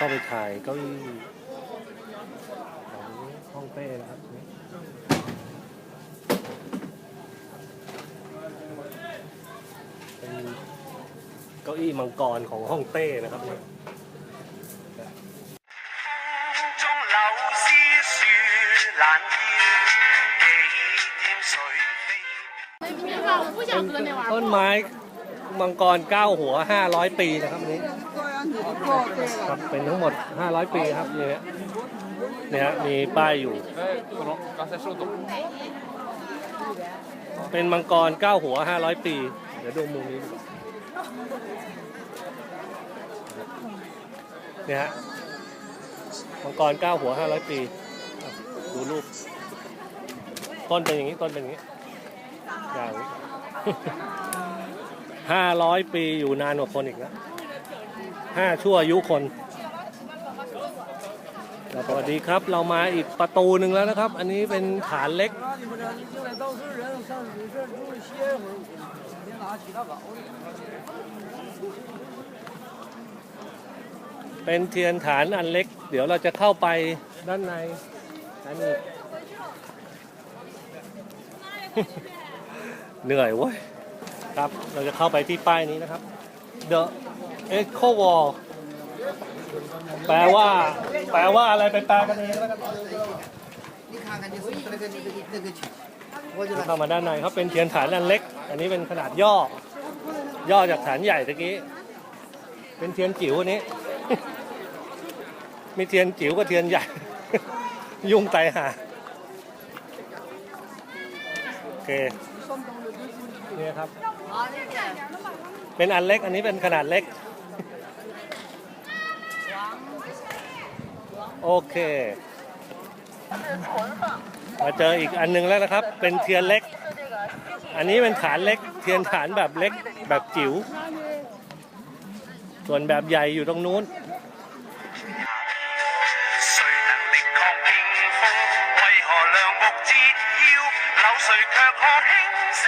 เข้าไปถ่ายเก้าอี้ของห้องเต้นะครับเป็นเก้าอี้มังกรของห้องเต้นะครับต้นไม้มังกรเก้าหัวห้าร้อยปีนะครับนี้ ครับเป็นทั้งหมด 500 ปีครับเนี่ยเนี่ยมีป้ายอยู่ เป็นมังกร 9 หัว 500 ปี เดี๋ยวดูมุมนี้เนี่ยฮะมังกร 9 หัว 500 ปี ดูรูป ต้นเป็นอย่างนี้ ต้นเป็นอย่างนี้ยางนี้ห้าร้อยปีอยู่นานกว่าคนอีกแล้ว ห้าชั่วอายุคนสวัสดีครับเรามาอีกประตูหนึ่งแล้วนะครับ อันนี้เป็นฐานเล็ก เป็นเทียนฐานอันเล็ก เดี๋ยวเราจะเข้าไปด้านในอันนี้เหนื่อยเว้ยครับ เราจะเข้าไปที่ป้ายนี้นะครับ The Echo อวอลแปลว่า แปลว่าอะไรไปแปลกันเองแล้เข้ามาด้านในเขาเป็นเทียนฐานอันเล็ก อันนี้เป็นขนาดย่อ ย่อจากฐานใหญ่ตะกี้ เป็นเทียนจิ๋วอันนี้ มีเทียนจิ๋วกับเทียนใหญ่ ยุ่งไตหาโอเคนี่ครับ เป็นอันเล็ก อันนี้เป็นขนาดเล็ก โอเค มาเจออีกอันหนึงแล้วนะครับ เป็นเทียนเล็ก อันนี้เป็นฐานเล็ก เทียนฐานแบบเล็ก แบบจิ๋ว ส่วนแบบใหญ่อยู่ตรงนู้น 谁能力抗劲风？为何两目折腰？柳谁却可轻声